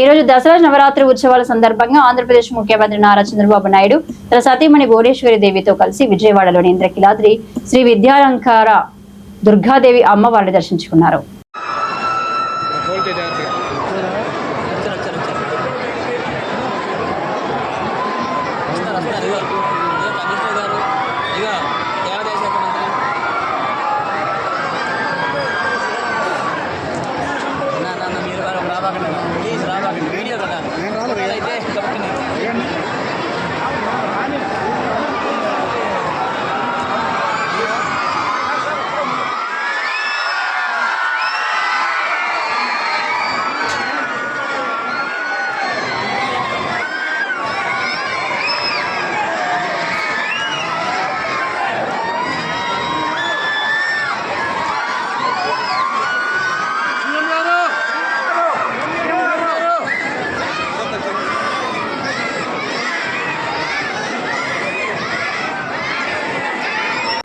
ఈ రోజు దసరా నవరాత్రి ఉత్సవాల సందర్భంగా ఆంధ్రప్రదేశ్ ముఖ్యమంత్రి నారా చంద్రబాబు నాయుడు తన సతీమణి భువనేశ్వరి దేవితో కలిసి విజయవాడలోని ఇంద్రకిలాద్రి శ్రీ విద్యాలంకార దుర్గాదేవి అమ్మవారిని దర్శించుకున్నారు. Voltage Amen.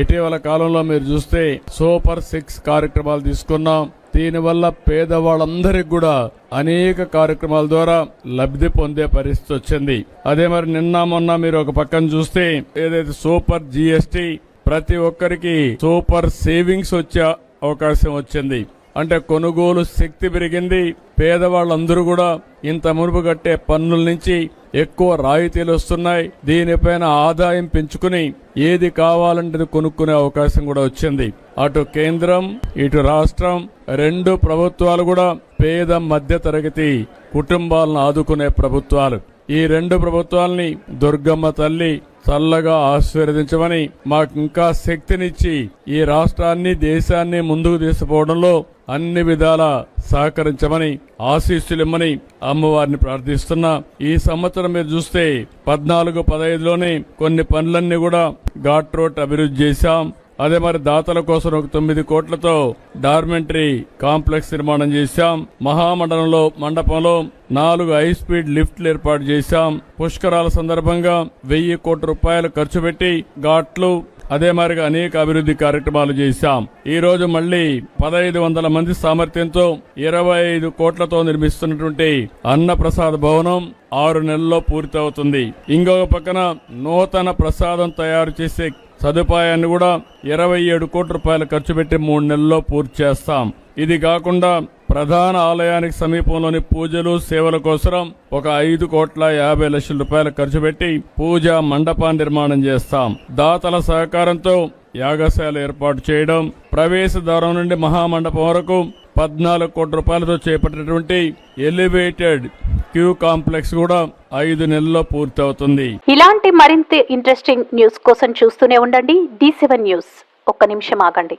ఇటీవల కాలంలో మీరు చూస్తే సూపర్ సిక్స్ కార్యక్రమాలు తీసుకున్నాం. దీనివల్ల పేదవాళ్ళందరికీ కూడా అనేక కార్యక్రమాల ద్వారా లబ్ధి పొందే పరిస్థితి వచ్చింది. అదే మరి నిన్న మొన్న మీరు ఒక పక్కన చూస్తే ఏదైతే సూపర్ జిఎస్టి ప్రతి ఒక్కరికి సూపర్ సేవింగ్స్ వచ్చే అవకాశం వచ్చింది. అంటే కొనుగోలు శక్తి పెరిగింది. పేదవాళ్ళందరూ కూడా ఇంత మునుపు కట్టే పన్నుల నుంచి ఎక్కువ రాయితీలు వస్తున్నాయి. దీనిపైన ఆదాయం పెంచుకుని ఏది కావాలంటే కొనుక్కునే అవకాశం కూడా వచ్చింది. అటు కేంద్రం ఇటు రాష్ట్రం రెండు ప్రభుత్వాలు కూడా పేద మధ్య తరగతి కుటుంబాలను ఆదుకునే ప్రభుత్వాలు. ఈ రెండు ప్రభుత్వాల్ని దుర్గమ్మ తల్లి చల్లగా ఆశీర్వదించమని మాకు ఇంకా శక్తినిచ్చి ఈ రాష్ట్రాన్ని దేశాన్ని ముందుకు తీసుకుపోవడంలో అన్ని విధాల సహకరించమని ఆశీస్సులిమ్మని అమ్మవారిని ప్రార్థిస్తున్నా. ఈ సంవత్సరం మీరు చూస్తే పద్నాలుగు పదహైదులోనే కొన్ని పనులన్నీ కూడా ఘాట్ రోడ్ అభివృద్ధి చేశాం. అదే మరి దాతల కోసం ఒక తొమ్మిది కోట్లతో డార్మెంటరీ కాంప్లెక్స్ నిర్మాణం చేశాం. మహామండలంలో మండపంలో నాలుగు హై స్పీడ్ లిఫ్ట్లు ఏర్పాటు చేశాం. పుష్కరాల సందర్భంగా వెయ్యి కోట్ల రూపాయలు ఖర్చు పెట్టి ఘాట్లు అదే మారిగా అనేక అభివృద్ధి కార్యక్రమాలు చేశాం. ఈ రోజు మళ్ళీ పదహైదు వందల మంది సామర్థ్యంతో ఇరవై ఐదు కోట్లతో నిర్మిస్తున్నటువంటి అన్నప్రసాద భవనం ఆరు నెలల్లో పూర్తవుతుంది. ఇంకొక పక్కన నూతన ప్రసాదం తయారు చేసే సదుపాయాన్ని కూడా ఇరవై ఏడు కోట్ల రూపాయలు ఖర్చు పెట్టి మూడు నెలల్లో పూర్తి చేస్తాం. ఇది కాకుండా ప్రధాన ఆలయానికి సమీపంలోని పూజలు సేవల కోసం ఒక ఐదు కోట్ల యాభై లక్షల రూపాయలు ఖర్చు పెట్టి పూజా మండపాన్ని నిర్మాణం చేస్తాం. దాతల సహకారంతో యాగశాల ఏర్పాటు చేయడం ప్రవేశ ద్వారం నుండి మహామండపం వరకు పద్నాలుగు కోట్ల రూపాయలతో చేపట్టినటువంటి ఎలివేటెడ్ క్యూ కాంప్లెక్స్ కూడా ఐదు నెలల్లో పూర్తవుతుంది. ఇలాంటి మరింత ఇంట్రెస్టింగ్ న్యూస్ కోసం చూస్తూనే ఉండండి. D seven news. ఒక్క నిమిషం ఆగండి.